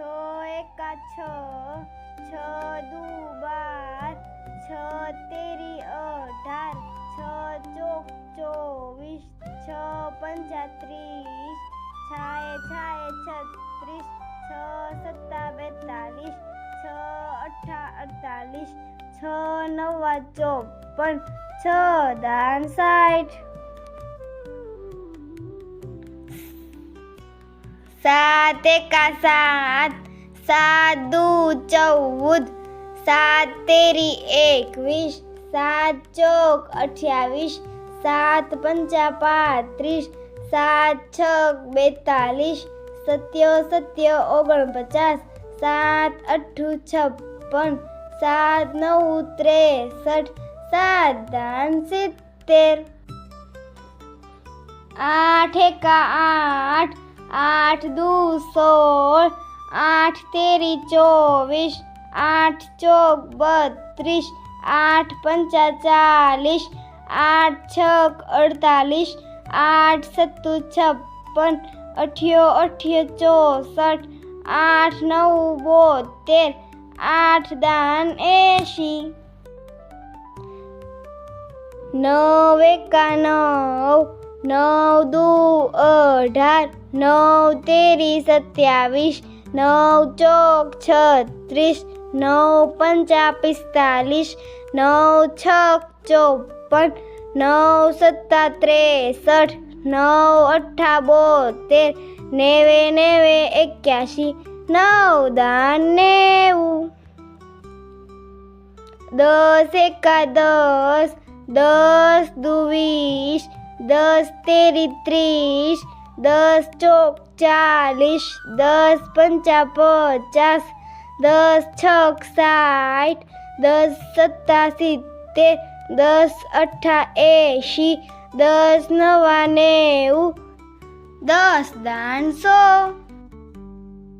એકા છ છ દુ બાર છ તેરી અઢાર, છ ચોક ચોવીસ, છ પંચા ત્રીસ છાએ છાએ છત્રીસ, છ સત્તા બેતાલીસ, છ અઠ્ઠા અડતાલીસ, છ નવા ચોપન, છ દાન સાઠ. સાત એકા સાત સાત દુ ચૌદ સાત તેરી એકવીસ સાત ચોક અઠ્યાવીસ સાત પંચા પાંત્રીસ સાત છ બેતાલીસ સત્યો સત્ય ઓગણપચાસ સાત અઠ્ઠું છપ્પન સાત નવ ત્રેસઠ સાત દાન સિત્તેર આઠ એકા આઠ આઠ દુ સોળ, આઠ તેરી ચોવીસ, આઠ ચોક બત્રીસ, આઠ પંચા ચાલીસ, આઠ છક અડતાલીસ, આઠ સત્તુ છપ્પન, અઠ્યો અઠ્યો ચોસઠ, આઠ નવ બોતેર, આઠ દાન એંશી. નવ એકા નવ દુ અઢાર નવ તેરી સત્યાવીસ નવ ચોક છત્રીસ નવ પંચા પિસ્તાલીસ નવ છક ચોપન નવ સત્તા ત્રેસઠ નવ અઠ્ઠા બોતેર, નેવે નેવે એક્યાસી નવ દાન નેવું. દસ એકા દસ દસ દુ વીસ દસ તેરી ત્રીસ, દસ ચોક ચાલીસ, દસ પંચા પચાસ, દસ છક સાઠ, દસ સત્તા સિત્તેર દસ અઠ્ઠા એંશી, દસ નવા નેવું દસ દાન સો